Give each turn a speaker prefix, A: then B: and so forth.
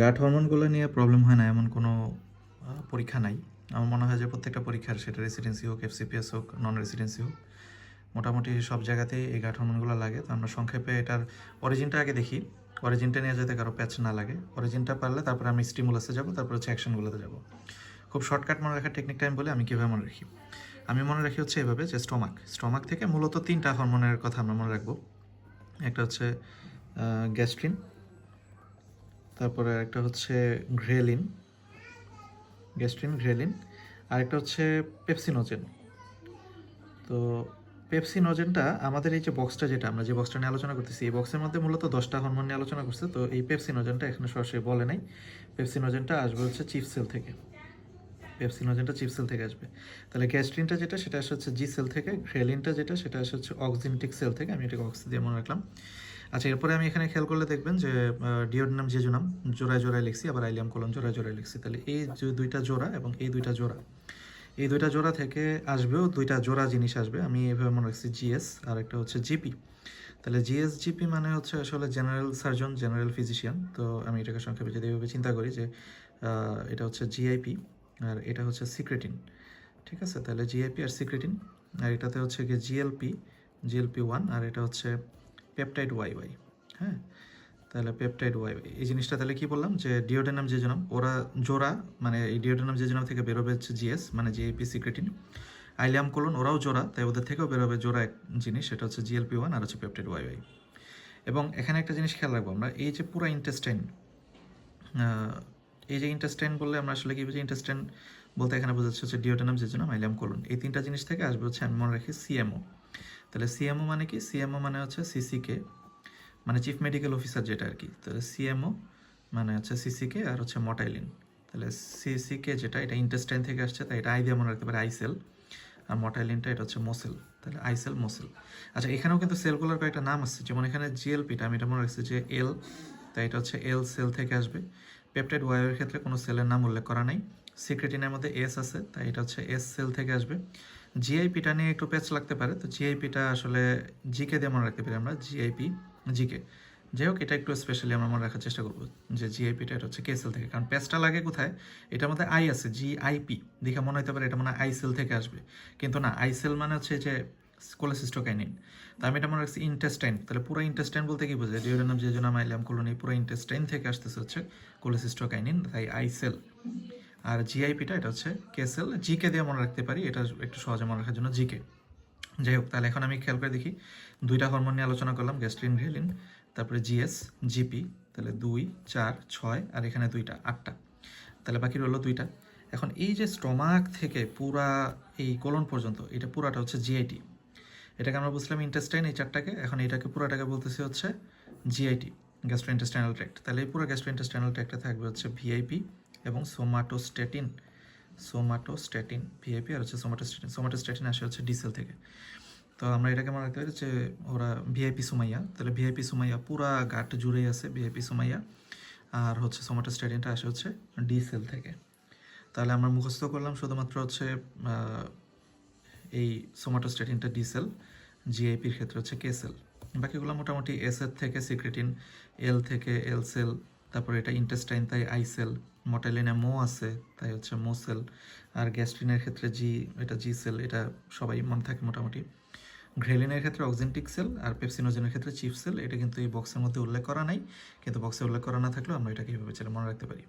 A: গাট হরমোনগুলো নিয়ে প্রবলেম হয় না, এমন কোনো পরীক্ষা নাই। আমার মনে হয় যে প্রত্যেকটা পরীক্ষার সেটা রেসিডেন্সি হোক এফসিপিএস হোক নন রেসিডেন্সি হোক মোটামুটি সব জায়গাতেই এই গাট হরমোনগুলো লাগে। তো আমরা সংক্ষেপে এটার অরিজিনটা আগে দেখি। অরিজিনটা নিয়ে যাতে কারও প্যাচ না লাগে। অরিজিনটা পারলে তারপরে আমি স্টিমুলাসে যাব, তারপর হচ্ছে অ্যাকশনগুলোতে যাব। খুব শর্টকাট মনে রাখার টেকনিক টাইম বলে আমি কীভাবে মনে রাখি? আমি মনে রাখি হচ্ছে এভাবে যে স্টমাক স্টমাক থেকে মূলত তিনটা হরমোনের কথা আমরা মনে রাখব। একটা হচ্ছে গ্যাস্ট্রিন তারপরে একটা হচ্ছে ঘ্রেলিন গ্যাস্ট্রিন ঘ্রেলিন আরেকটা হচ্ছে পেপসিনোজেন। তো পেপসিনোজেনটা আমাদের এই যে বক্সটা যেটা আমরা যে বক্সটা নিয়ে আলোচনা করতেছি, এই বক্সের মধ্যে মূলত দশটা হরমোন নিয়ে আলোচনা করছে। তো এই পেপসিনোজেনটা এখানে সরাসরি বলে নাই। পেপসিনোজেনটা আসবে হচ্ছে চিফ সেল থেকে। পেপসিনোজেনটা চিফ সেল থেকে আসবে। তাহলে গ্যাস্ট্রিনটা যেটা, সেটা আসে হচ্ছে জি সেল থেকে। ঘ্রেলিনটা যেটা, সেটা আসে হচ্ছে অক্সিনটিক সেল থেকে। আমি এটাকে অক্সি দিয়ে মনে রাখলাম। আচ্ছা এরপরে আমি এখানে খেয়াল করলে দেখবেন যে ডিওডিনাম জেজুনাম, জোড়ায় জোড়ায় লিখছি, আবার আইলিয়াম কলম জোড়ায় জোড়ায় লিখছি। তাহলে এই যে দুইটা জোড়া এবং এই দুইটা জোড়া, এই দুইটা জোড়া থেকে আসবেও দুইটা জোড়া জিনিস আসবে। আমি এভাবে মনে রাখছি জিএস, আর একটা হচ্ছে জিপি। তাহলে জিএস, জিপি মানে হচ্ছে আসলে জেনারেল সার্জন, জেনারেল ফিজিশিয়ান। তো আমি এটাকে সংক্ষেপে যদি এভাবে চিন্তা করি যে এটা হচ্ছে জিআইপি, আর এটা হচ্ছে সিক্রেটিন। ঠিক আছে? তাহলে জিআইপি আর সিক্রেটিন, আর এটাতে হচ্ছে গিয়ে জিএলপি জিএলপি ওয়ান, আর এটা হচ্ছে পেপটাইড ওয়াই ওয়াই হ্যাঁ? তাহলে পেপটাইড ওয়াই এই জিনিসটা তাহলে কি বললাম? যে ডিওডেনাম জেজনাম ওরা জোড়া মানে এই ডিওডেনাম জেজনাম থেকে বেরোবে হচ্ছে জিএস মানে জিএপি সিক্রেটিন আইলিয়াম কোলন, ওরাও জোড়া, তাই ওদের থেকেও বেরোবে জোড়া এক জিনিস, সেটা হচ্ছে জিএলপি ওয়ান আর হচ্ছে পেপটাইড ওয়াই ওয়াই এবং এখানে একটা জিনিস খেয়াল রাখব আমরা, এই যে পুরো ইন্টেস্টাইন এই যে ইন্টেস্টাইন বললে আমরা আসলে কি বুঝি? ইন্টেস্টাইন বলতে এখানে বোঝাচ্ছে হচ্ছে ডিওডেনাম জেজনাম আইলিয়াম কোলন। এই তিনটা জিনিস থেকে আসবে হচ্ছে আমি মনে রাখি সিএমও তাহলে সিএমও মানে কি? সিএমও মানে হচ্ছে সিসিকে মানে চিফ মেডিকেল অফিসার যেটা আর কি। তাহলে সিএমও মানে হচ্ছে সিসিকে আর হচ্ছে মটাইলিন তাহলে সিসিকে যেটা, এটা ইন্টেস্টাইন থেকে আসছে, তাই এটা আই দিয়ে মনে রাখতে পারে আইসেল আর মটাইলিনটা এটা হচ্ছে মোসেল তাহলে আইসেল মোসেল আচ্ছা এখানেও কিন্তু সেলগুলোর কয়েকটা নাম আছে। যেমন এখানে জিএলপিটা আমি এটা মনে রাখছি যে এল তাই এটা হচ্ছে এল সেল থেকে আসবে। পেপটাইড ওয়াইয়ের ক্ষেত্রে কোনো সেলের নাম উল্লেখ করা নাই। সিক্রেটিনের মধ্যে এস আছে, তাই এটা হচ্ছে এস সেল থেকে আসবে। জিআইপিটা নিয়ে একটু প্যাচ লাগতে পারে। তো জিআইপিটা আসলে জিকে দিয়ে মনে রাখতে পারি আমরা জিআইপি জিকে যাই হোক, এটা একটু স্পেশালি আমরা মনে রাখার চেষ্টা করব যে জিআইপিটা এটা হচ্ছে কেসেল থেকে। কারণ প্যাচটা লাগে কোথায়? এটার মধ্যে আই আছে জি আইপি দেখে মনে হতে পারে এটা মানে আই সেল থেকে আসবে। কিন্তু না আইসেল মানে হচ্ছে যে কোলেসিস্টোকাইনিন তো আমি এটা মনে রাখছি ইন্টেস্টাইন তাহলে পুরো ইন্টেস্টাইন বলতে কি বোঝায়? ডিওডেনাম যে জন্য আমি আইলাম কলোনি পুরো ইন্টেস্টাইন থেকে আসতেছে হচ্ছে কোলেসিস্টোকাইনিন তাই আই সেল আর জিআইপিটা এটা হচ্ছে কে সেল জিকে দিয়ে মনে রাখতে পারি, এটা একটু সহজে মনে রাখার জন্য জিকে যাই হোক, তাহলে এখন আমি খেয়াল করে দেখি, দুইটা হরমোন নিয়ে আলোচনা করলাম গ্যাস্ট্রিন ঘেলিন তারপরে জিএস জিপি তাহলে দুই, চার, ছয়, আর এখানে দুইটা, আটটা। তাহলে বাকি রইল দুইটা। এখন এই যে স্টমাক থেকে পুরা এই কোলন পর্যন্ত, এটা পুরাটা হচ্ছে জিআইটি এটাকে আমরা বুঝলাম ইন্টেস্টাইন এই চারটাকে, এখন এটাকে পুরাটাকে বলতেছি হচ্ছে জিআইটি গ্যাস্ট্রো ইন্টেস্টাইনাল ট্র্যাক্ট তাহলে এই পুরো গ্যাস্ট্রো ইন্টেস্টাইনাল ট্র্যাক্টে থাকবে হচ্ছে ভিআইপি এবং সোমাটোস্টেটিন সোমাটোস্টেটিন ভিআইপি আর হচ্ছে সোমাটোস্টেটিন। সোমাটোস্টেটিন আসে হচ্ছে ডিসেল থেকে। তো আমরা এটাকে মনে রাখতে পারি যে ওরা ভিআইপি সুমাইয়া। তাহলে ভিআইপি সুমাইয়া পুরা গাট জুড়েই আছে ভিআইপি সুমাইয়া। আর হচ্ছে সোমাটোস্টেটিনটা আসে হচ্ছে ডিসেল থেকে। তাহলে আমরা মুখস্থ করলাম শুধুমাত্র হচ্ছে এই সোমাটোস্টেটিনটা ডি সেল জিআইপির ক্ষেত্রে হচ্ছে কেসেল বাকিগুলো মোটামুটি এস এর থেকে সিক্রেটিন এল থেকে এল সেল তারপরে এটা ইন্টেস্টাইন তাই আই সেল মটালিনে মো আছে, তাই হচ্ছে মো সেল। আর গ্যাস্ট্রিনের ক্ষেত্রে জি, এটা জি সেল, এটা সবাই মনে থাকে মোটামুটি। ঘ্রেলিনের ক্ষেত্রে অক্সেন্টিক সেল আর পেপসিনোজেনের ক্ষেত্রে চিপ সেল, এটা কিন্তু এই বক্সের মধ্যে উল্লেখ করা নাই। কিন্তু বক্সে উল্লেখ করা না থাকলেও আমরা এটাকে এইভাবে চলে মনে রাখতে পারি।